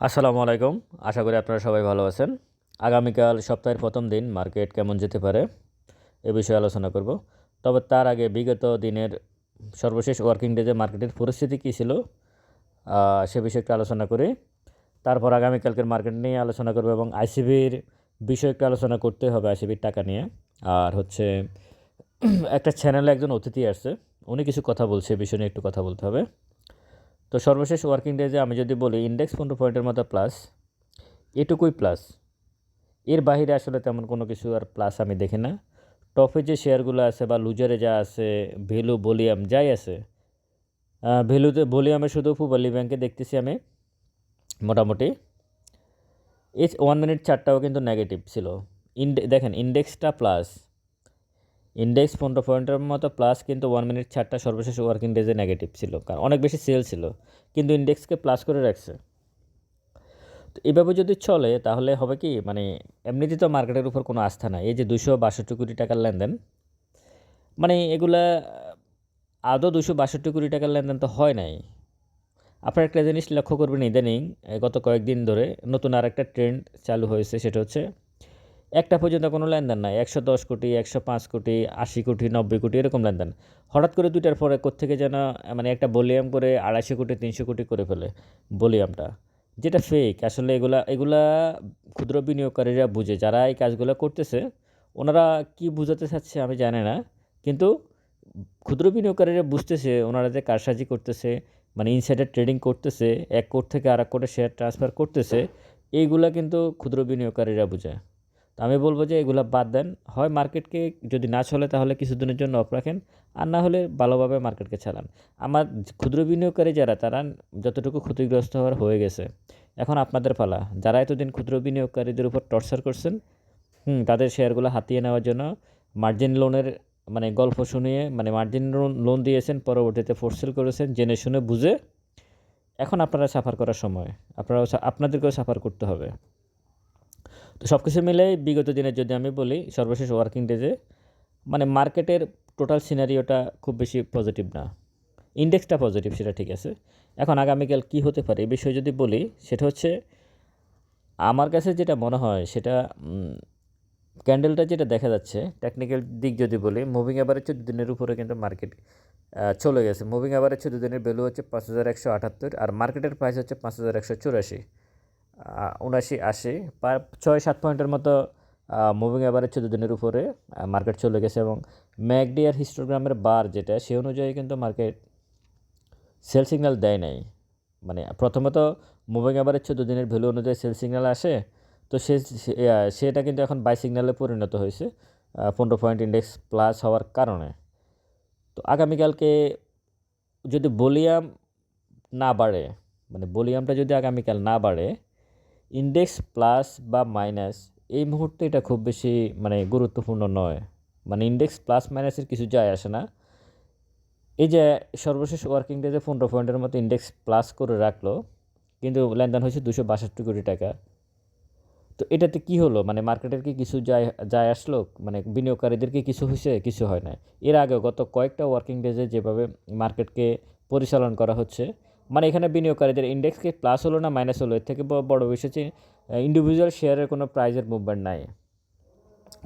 আসসালামু আলাইকুম। আশা করি আপনারা সবাই ভালো আছেন। আগামীকাল সপ্তাহের প্রথম দিন মার্কেট কেমন যেতে পারে এ বিষয়ে আলোচনা করব। তবে তার আগে বিগত দিনের সর্বশেষ ওয়ার্কিং ডেজে মার্কেটের পরিস্থিতি কী ছিল সে বিষয়ে একটু আলোচনা করি। তারপর আগামীকালকের মার্কেট নিয়ে আলোচনা করব এবং আইসিবির বিষয়ে একটু আলোচনা করতে হবে আইসিবির টাকা নিয়ে। আর হচ্ছে একটা চ্যানেলে একজন অতিথি আসছে, উনি কিছু কথা বলছে বিষয় নিয়ে একটু কথা বলতে হবে। তো সর্বশেষ ওয়ার্কিং ডেজে আমি যদি বলি ইন্ডেক্স পনেরো পয়েন্টের মতো প্লাস এটুকুই প্লাস এর বাইরে আসলে তেমন কোনো কিছু আর প্লাস আমি দেখি না। টপে যে শেয়ারগুলো আছে বা লুজারে যা আছে ভ্যালু ভলিউম যাই আছে ভ্যালুতে ভলিউমে শুধু পুবালি ব্যাংকে দেখতেছি আমি, মোটামুটি। এই ওয়ান মিনিট চারটাও কিন্তু নেগেটিভ ছিল। ইন্ডে দেখেন ইন্ডেক্সটা প্লাস ইন্ডেক্স পনেরো পয়েন্টের মতো প্লাস কিন্তু ওয়ান মিনিট ছাড়টা সর্বশেষ ওয়ার্কিং ডেজে নেগেটিভ ছিল, কারণ অনেক বেশি সেল ছিল, কিন্তু ইন্ডেক্সকে প্লাস করে রাখছে। তো এভাবে যদি চলে, তাহলে হবে কি মানে এমনিতে তো মার্কেটের উপর কোনো আস্থা নাই, এই যে দুশো বাষট্টি কোটি টাকার লেনদেন মানে এগুলা, আদৌ দুশো বাষট্টি কোটি টাকার লেনদেন তো হয় নাই। আপনার একটা জিনিস লক্ষ্য করবেন ইদানিং গত কয়েকদিন ধরে নতুন আর একটা ট্রেন্ড চালু হয়েছে, সেটা হচ্ছে একটা পর্যন্ত কোনো লেনদেন নাই। একশো দশ কোটি, একশো পাঁচ কোটি, আশি কোটি, নব্বই কোটি এরকম লেনদেন। হঠাৎ করে দুইটার পরে কোত্থেকে যেন মানে একটা ভলিউম করে আড়াইশো কোটি, তিনশো কোটি করে ফেলে ভলিউমটা। যেটা ফেক আসলে এগুলা এগুলা ক্ষুদ্র বিনিয়োগকারীরা বুঝে। যারা এই কাজগুলো করতেছে, ওনারা কি বুঝাতে চাচ্ছে আমি জানি না। কিন্তু ক্ষুদ্র বিনিয়োগকারীরা বুঝতেছে, ওনারা যে কারসাজি করতেছে মানে ইনসাইডার ট্রেডিং করতেছে, এক কোট থেকে আর এক কোটে শেয়ার ট্রান্সফার করতেছে, এইগুলা কিন্তু ক্ষুদ্র বিনিয়োগকারীরা বুঝে। তো আমি বলব যে এগুলা বাদ দেন। হয় মার্কেটকে যদি না চলে, তাহলে কিছুদিনের জন্য অফ রাখেন। আর না হলে ভালোভাবে মার্কেটকে চালান। আমার ক্ষুদ্র বিনিয়োগকারী যারা, তারা যতটুকু ক্ষতিগ্রস্ত হওয়ার হয়ে গেছে, এখন আপনাদের পালা। যারা এতদিন ক্ষুদ্র বিনিয়োগকারীদের উপর টর্চার করছেন, হুম, তাদের শেয়ারগুলো হাতিয়ে নেওয়ার জন্য মার্জিন লোনের মানে গল্প শুনিয়ে মানে মার্জিন লোন দিয়েছেন, পরবর্তীতে ফোরসেল করেছেন, জেনে শুনে বুঝে এখন আপনারা সাফার করার সময়। আপনারাও আপনাদেরকেও সাফার করতে হবে। তো সব কিছু মিলে বিগত দিনের যদি আমি বলি, সর্বশেষ ওয়ার্কিং ডেজে মানে মার্কেটের টোটাল সিনারিওটা খুব বেশি পজিটিভ না। ইন্ডেক্সটা পজিটিভ সেটা ঠিক আছে। এখন আগামীকাল কি হতে পারে এই বিষয়ে যদি বলি, সেটা হচ্ছে, আমার কাছে যেটা মনে হয়, সেটা ক্যান্ডেলটা যেটা দেখা যাচ্ছে টেকনিক্যাল দিক যদি বলি মুভিং অ্যাভারেজ দিনের উপরে কিন্তু মার্কেট চলে গেছে। মুভিং অ্যাভারেজ চোদ্দ দিনের ভ্যালু হচ্ছে পাঁচ হাজার একশো আটাত্তর, আর মার্কেটের প্রাইস হচ্ছে পাঁচ হাজার একশো চুরাশি। উনাশি আশি। ছয়, সাত পয়েন্টের মতো মুভিং অ্যাভারেজ চোদ্দ দিনের উপরে মার্কেট চলে গেছে এবং ম্যাকডি আর হিস্টোগ্রামের বার যেটা, সে অনুযায়ী কিন্তু মার্কেট সেল সিগন্যাল দেয় নাই। মানে প্রথমত মুভিং অ্যাভারেজ চোদ্দ দিনের ভ্যালু অনুযায়ী সেল সিগন্যাল আসে, তো সে সেটা কিন্তু এখন বাই সিগন্যালে পরিণত হয়েছে পনেরো পয়েন্ট ইন্ডেক্স প্লাস হওয়ার কারণে। তো আগামীকালকে যদি ভলিউম না বাড়ে মানে ভলিউমটা যদি আগামীকাল না বাড়ে ইন্ডেক্স প্লাস বা মাইনাস এই মুহূর্তে এটা খুব বেশি মানে গুরুত্বপূর্ণ নয়। মানে ইন্ডেক্স প্লাস মাইনাসের কিছু যায় আসে না। এই যে সর্বশেষ ওয়ার্কিং ডেজে পনেরো পয়েন্টের মতো ইন্ডেক্স প্লাস করে রাখল, কিন্তু লেনদেন হয়েছে দুশো বাষট্টি কোটি টাকা। তো এটাতে কি হলো? মানে মার্কেটের কি কিছু যায় যায় আসলো? মানে বিনিয়োগকারীদের কি কিছু হয়েছে? কিছু হয় না এর আগে গত কয়েকটা ওয়ার্কিং ডেজে যেভাবে মার্কেটকে পরিচালন করা হচ্ছে মানে এখানে বিনিয়োগকারীদের ইন্ডেক্সকে প্লাস হলো না মাইনাস হলো? এর থেকে বড় বিষয় হচ্ছে ইন্ডিভিজুয়াল শেয়ারের কোনো প্রাইজের মুভমেন্ট নাই।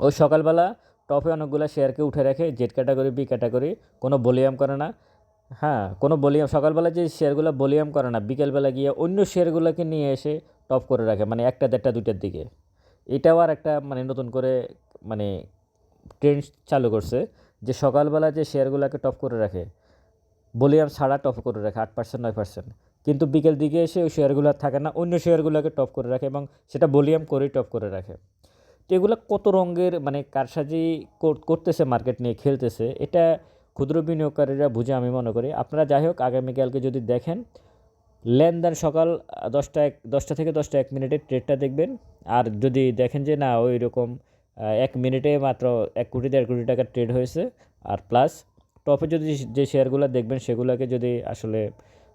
ওই সকালবেলা টপে অনেকগুলো শেয়ারকে উঠে রাখে জেড ক্যাটাগরি বি ক্যাটাগরি কোনো ভলিউম করে না। হ্যাঁ কোনো ভলিউম সকালবেলা যে শেয়ারগুলো ভলিউম করে না, বিকেলবেলা গিয়ে অন্য শেয়ারগুলোকে নিয়ে এসে টপ করে রাখে মানে একটা দেড়টা দুইটার দিকে। এটাও আর একটা মানে নতুন করে মানে ট্রেন্ড চালু করছে, যে সকালবেলা যে শেয়ারগুলোকে টপ করে রাখে ভলিউম ছাড়া টপ করে রাখে আট পার্সেন্ট নয় পার্সেন্ট কিন্তু বিকেল দিকে এসে ওই শেয়ারগুলো আর থাকে না, অন্য শেয়ারগুলোকে টপ করে রাখে এবং সেটা ভলিউম করেই টপ করে রাখে। তো এগুলো কত রঙের মানে কারসাজি কর- করতেছে মার্কেট নিয়ে, খেলতেছে, এটা ক্ষুদ্র বিনিয়োগকারীরা বুঝে আমি মনে করি। আপনারা যাই হোক, আগামীকালকে যদি দেখেন, লেনদেন সকাল দশটা এক, দশটা থেকে দশটা এক মিনিটের ট্রেডটা দেখবেন। আর যদি দেখেন যে না ওই রকম এক মিনিটে মাত্র এক কোটি, দেড় কোটি টাকার ট্রেড হয়েছে, আর প্লাস টপে যদি যে শেয়ারগুলো দেখবেন সেগুলোকে যদি আসলে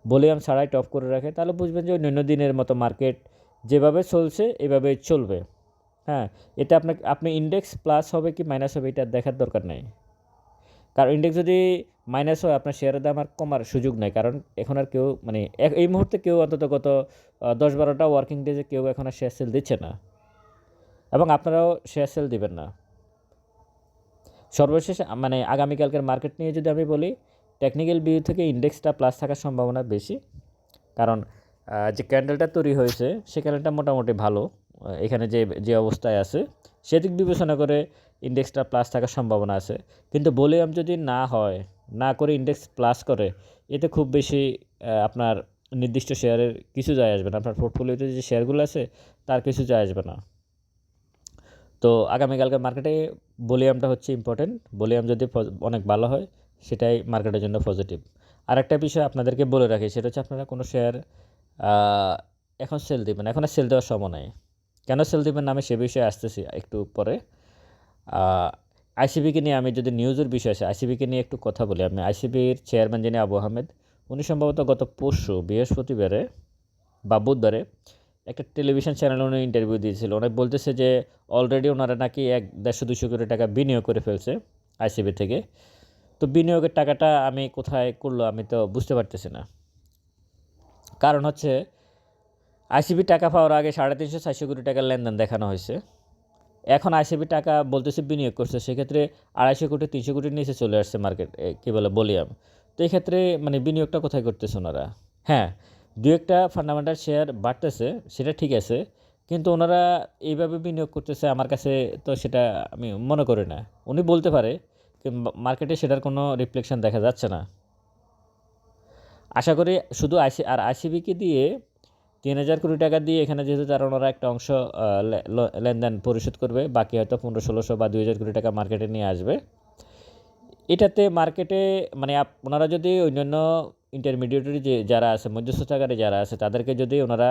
ভলিউম ছাড়াই টপ করে রাখে, তাহলে বুঝবেন যে অন্যান্য দিনের মতো মার্কেট যেভাবে চলছে এভাবে চলবে। হ্যাঁ এটা আপনাকে, আপনি ইন্ডেক্স প্লাস হবে কি মাইনাস হবে এটা দেখার দরকার নেই। কারণ ইন্ডেক্স যদি মাইনাস হয়, আপনার শেয়ারের দাম আর কমার সুযোগ নেই। কারণ এখন আর কেউ মানে এই মুহূর্তে কেউ অন্তত গত দশ বারোটা ওয়ার্কিং ডেজে কেউ এখন আর শেয়ার সেল দিচ্ছে না। এবং আপনারাও শেয়ার সেল দিবেন না। সর্বশেষ মানে আগামীকালকের মার্কেট নিয়ে যদি আমি বলি টেকনিক্যাল ভিউ থেকে ইন্ডেক্সটা প্লাস থাকার সম্ভাবনা বেশি। কারণ যে ক্যান্ডেলটা তৈরি হয়েছে, সে ক্যান্ডেলটা মোটামুটি ভালো এখানে যে যে অবস্থায় আছে। সেদিক বিবেচনা করে ইন্ডেক্সটা প্লাস থাকার সম্ভাবনা আছে। কিন্তু ভলিউম যদি না হয়, না করে ইন্ডেক্স প্লাস করে, এতে খুব বেশি আপনার নির্দিষ্ট শেয়ারের কিছু যায় আসবে না। আপনার পোর্টফোলিওতে যে শেয়ারগুলো আছে, তার কিছু যায় আসবে না। তো আগামীকালকে মার্কেটে ভলিউমটা হচ্ছে ইম্পর্টেন্ট ভলিউম যদি অনেক ভালো হয়, সেটাই মার্কেটের জন্য পজিটিভ আরেকটা বিষয় আপনাদেরকে বলে রাখি, সেটা হচ্ছে আপনারা কোনো শেয়ার এখন সেল দিবেন এখন আর সেল দেওয়ার সময় নাই। কেন সেল দিবেন আমি সে বিষয়ে আসতেছি একটু পরে। আইসিবিকে নিয়ে আমি যদি নিউজের বিষয় আছে আইসিবিকে নিয়ে একটু কথা বলি। আমি আইসিবির চেয়ারম্যান যিনি আবু আহমেদ, উনি সম্ভবত গত পরশু, বৃহস্পতিবারে বা বুধবারে একটা টেলিভিশন চ্যানেলে উনি ইন্টারভিউ দিয়েছিল। উনি বলতেছে যে অলরেডি ওনারা নাকি এক দেড়শো দুশো কোটি টাকা বিনিয়োগ করে ফেলছে আইসিবি থেকে। তো বিনিয়োগের টাকাটা আমি কোথায় করল আমি তো বুঝতে পারতেছি না। কারণ হচ্ছে আইসিবি টাকা পাওয়ার আগে সাড়ে তিনশো, চারশো কোটি টাকার লেনদেন দেখানো হয়েছে। এখন আইসিবি টাকা বলতেছে বিনিয়োগ করছে, সেক্ষেত্রে আড়াইশো কোটি, তিনশো কোটির নিচে চলে আসছে মার্কেট কী বলে, বলিয়াম। তো এই ক্ষেত্রে মানে বিনিয়োগটা কোথায় করতেছে ওনারা হ্যাঁ দু একটা ফান্ডামেন্টাল শেয়ার বাড়তেছে, সেটা ঠিক আছে। কিন্তু ওনারা এইভাবে বিনিয়োগ করতেছে আমার কাছে তো সেটা আমি মনে করি না। উনি বলতে পারে মার্কেটে সেটার কোনো রিফ্লেকশন দেখা যাচ্ছে না। আশা করি শুধু আইসি আর আইসিবিকে দিয়ে তিন হাজার কোটি টাকা দিয়ে এখানে যেহেতু তারা ওনারা একটা অংশ লেনদেন পরিশোধ করবে, বাকি হয়তো পনেরো ষোলোশো বা দুই হাজার কোটি টাকা মার্কেটে নিয়ে আসবে। এটাতে মার্কেটে মানে ওনারা যদি অন্যান্য ইন্টারমিডিয়েটরি যে যারা আছে, মধ্যস্থতাকারী যারা আছে, তাদেরকে যদি ওনারা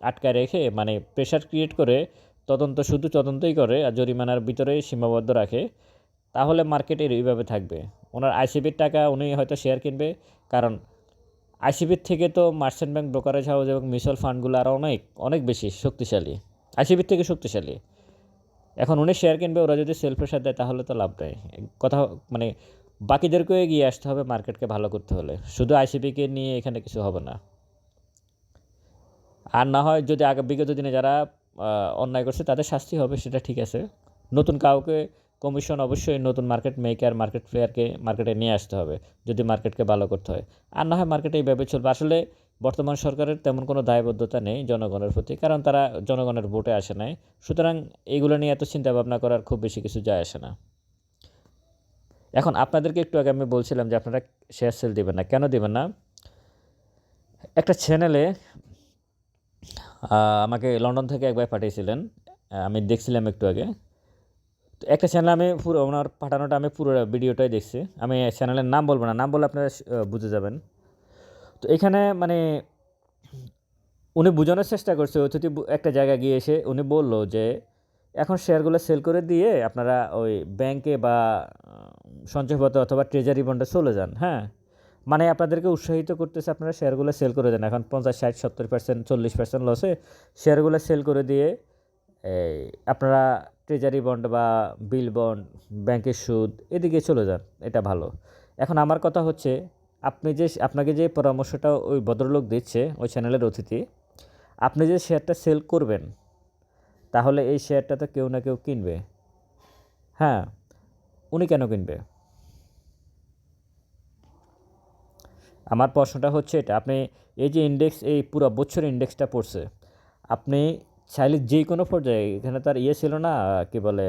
আটকায় রেখে মানে প্রেশার ক্রিয়েট করে, তদন্ত, শুধু তদন্তই করে আর জরিমানার ভিতরেই সীমাবদ্ধ রাখে, তাহলে মার্কেটে এইভাবে থাকবে। ওনার আইসিবির টাকা উনি হয়তো শেয়ার কিনবে, কারণ আইসিবির থেকে তো মার্চেন্ট ব্যাংক ব্রোকারেজ হাউস এবং মিউচুয়াল ফান্ডগুলো আরও অনেক অনেক বেশি শক্তিশালী। আইসিবির থেকে শক্তিশালী। এখন উনি শেয়ার কিনবে, ওরা যদি সেল প্রেশার দেয়, তাহলে তো লাভ নেই। কথা মানে বাকিদেরকেও এগিয়ে আসতে হবে মার্কেটকে ভালো করতে হলে। শুধু আইসিবিকে নিয়ে এখানে কিছু হবে না। আর না হয় যদি আগে বিগত দিনে যারা অন্যায় করছে তাদের শাস্তি হবে, সেটা ঠিক আছে। নতুন কাউকে কমিশন অবশ্যই নতুন মার্কেট মেকার, মার্কেট প্লেয়ারকে মার্কেটে নিয়ে আসতে হবে, যদি মার্কেটকে ভালো করতে হয়। আর না হয় মার্কেটে এইভাবে চলবে। আসলে বর্তমান সরকারের তেমন কোনো দায়বদ্ধতা নেই জনগণের প্রতি, কারণ তারা জনগণের ভোটে আসে নাই। সুতরাং এইগুলো নিয়ে এত চিন্তা ভাবনা করার খুব বেশি কিছু যায় আসে না। এখন আপনাদেরকে একটু আগে আমি বলছিলাম যে আপনারা শেয়ার সেল দেবেন না। কেন দেবেন না? একটা চ্যানেলে আমাকে লন্ডন থেকে একবার পাঠিয়েছিলেন। আমি দেখছিলাম একটু আগে। তো একটা চ্যানেল আমি পুরো ওনার পাঠানোটা, আমি পুরো ভিডিওটাই দেখছি। আমি চ্যানেলের নাম বলব না, নাম বলে আপনারা বুঝে যাবেন। তো এখানে মানে উনি বোঝানোর চেষ্টা করছে, অতিথি একটা জায়গায় গিয়ে এসে উনি বলল যে এখন শেয়ারগুলো সেল করে দিয়ে আপনারা ওই ব্যাংকে বা সঞ্চয়পত্র অথবা ট্রেজারি বন্ডে চলে যান হ্যাঁ? মানে আপনাদেরকে উৎসাহিত করতেছে আপনারা শেয়ারগুলো সেল করে দেন। এখন পঞ্চাশ, ষাট, সত্তর পার্সেন্ট চল্লিশ পার্সেন্ট লসে শেয়ারগুলো সেল করে দিয়ে এই আপনারা ট্রেজারি বন্ড বা বিল বন্ড ব্যাংকের সুদ এদিকে চলে যান, এটা ভালো। এখন আমার কথা হচ্ছে, আপনি যে, আপনাকে যে পরামর্শটা ওই ভদ্রলোক দিচ্ছে, ওই চ্যানেলের অতিথি, আপনি যে শেয়ারটা সেল করবেন তাহলে এই শেয়ারটা তো কেউ না কেউ কিনবে। হ্যাঁ উনি কেন কিনবে? আমার প্রশ্নটা হচ্ছে এটা, আপনি এই যে ইন্ডেক্স এই পুরো বছর ইন্ডেক্সটা পড়ছে, আপনি চাইলে যে কোনো পর্যায়ে, এখানে তার ইয়ে ছিল না কি বলে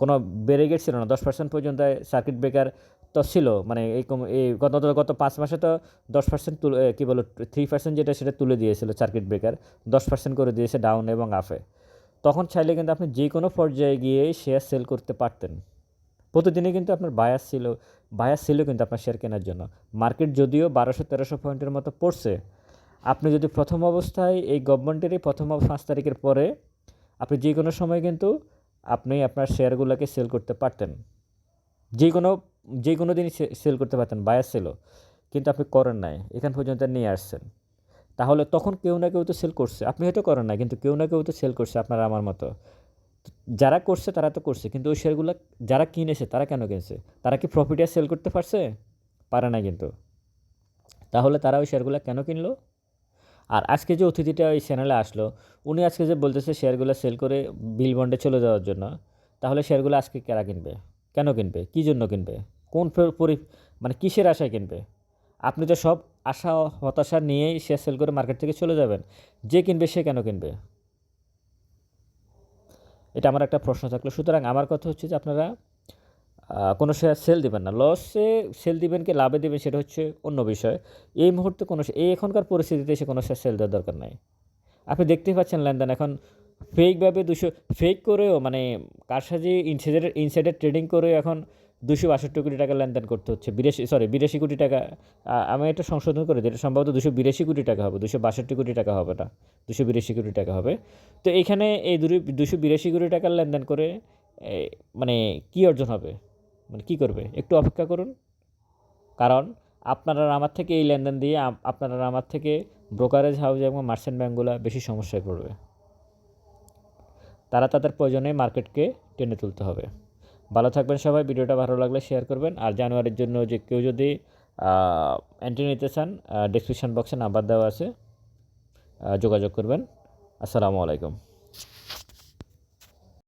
কোনো ব্যারিগেড ছিল না, দশ পার্সেন্ট পর্যন্ত সার্কিট ব্রেকার তো ছিল মানে এই কম, এই গত গত পাঁচ মাসে তো দশ পার্সেন্ট তুলে কী বলো থ্রি পার্সেন্ট যেটা সেটা তুলে দিয়েছিল সার্কিট ব্রেকার দশ পার্সেন্ট করে দিয়েছে ডাউন এবং আপে তখন চাইলে কিন্তু আপনি যে কোনো পর্যায়ে গিয়ে শেয়ার সেল করতে পারতেন। প্রতিদিনই কিন্তু আপনার বায়াস ছিল বায়াস ছিল কিন্তু আপনার শেয়ার কেনার জন্য। মার্কেট যদিও বারোশো তেরোশো পয়েন্টের মতো পড়ছে, আপনি যদি প্রথম অবস্থায় এই গভর্নমেন্টেরই প্রথম পাঁচ তারিখের পরে আপনি যে কোনো সময় কিন্তু আপনি আপনার শেয়ারগুলোকে সেল করতে পারতেন। যে কোনো যে কোনো দিনই সেল করতে পারতেন বায়াস ছিল কিন্তু আপনি করেন নাই, এখান পর্যন্ত নিয়ে আসছেন। তাহলে তখন কেউ না কেউ তো সেল করছে। আপনি হয়তো করেন না কিন্তু কেউ না কেউ তো সেল করছে আপনার, আমার মতো। যারা করছে তারা তো করছে, কিন্তু ওই শেয়ারগুলো যারা কিনেছে তারা কেন কিনেছে? তারা কি প্রফিটে সেল করতে পারছে? পারে না কিন্তু। তাহলে তারা ওই শেয়ারগুলো কেন কিনলো? আর আজকে যে অতিথিটা ওই চ্যানেলে আসলো, উনি আজকে যে বলতেছে শেয়ারগুলো সেল করে বিল বন্ডে চলে যাওয়ার জন্য, তাহলে শেয়ারগুলো আজকে কারা কিনবে? কেন কিনবে? কী জন্য কিনবে? কোন পরি- মানে কিসের আশায় কিনবে? আপনি তো সব আশা হতাশা নিয়েই শেয়ার সেল করে মার্কেট থেকে চলে যাবেন, যে কিনবে সে কেন কিনবে? এটা আমার একটা প্রশ্ন থাকল। সুতরাং আমার কথা হচ্ছে যে আপনারা কোনো শেয়ার সেল দিবেন না। লসে সেল দিবেন কি লাভে দিবেন সেটা হচ্ছে অন্য বিষয়। এই মুহূর্তে কোনো এই এখনকার পরিস্থিতিতে সে কোনো শেয়ার সেল দেওয়ার দরকার নাই। আপনি দেখতেই পাচ্ছেন লেনদেন এখন ফেকভাবে দুশো ফেক করেও মানে কার সাথে ইনসাইডের ইনসাইডের ট্রেডিং করে এখন দুশো বাষট্টি কোটি টাকা লেনদেন করতে হচ্ছে। বিরাশি সরি বিরাশি কোটি টাকা আমি এটা সংশোধন করে দিই সম্ভবত দুশো বিরাশি কোটি টাকা হবে, দুশো বাষট্টি কোটি টাকা হবে না, দুশো বিরাশি কোটি টাকা হবে। তো এখানে এই দুশো বিরাশি কোটি টাকার লেনদেন করে মানে কী অর্জন হবে? মানে কী করবে? একটু অপেক্ষা করুন। কারণ আপনারা আমার থেকে এই লেনদেন দিয়ে আপনারা আমার থেকে ব্রোকারেজ হাউস এবং মার্চেন্ট ব্যাঙ্কগুলো বেশি সমস্যায় পড়বে। তারা তাদের প্রয়োজনে মার্কেটকে টেনে তুলতে হবে। ভালো থাকবেন সবাই, ভিডিওটা ভালো লাগলে শেয়ার করবেন। আর জানুয়ারির জন্য যে কেউ যদি এন্ট্রি নিতে চান ডিসক্রিপশন বক্সে নাম্বার দেওয়া আছে যোগাযোগ করবেন। আসসালামু আলাইকুম।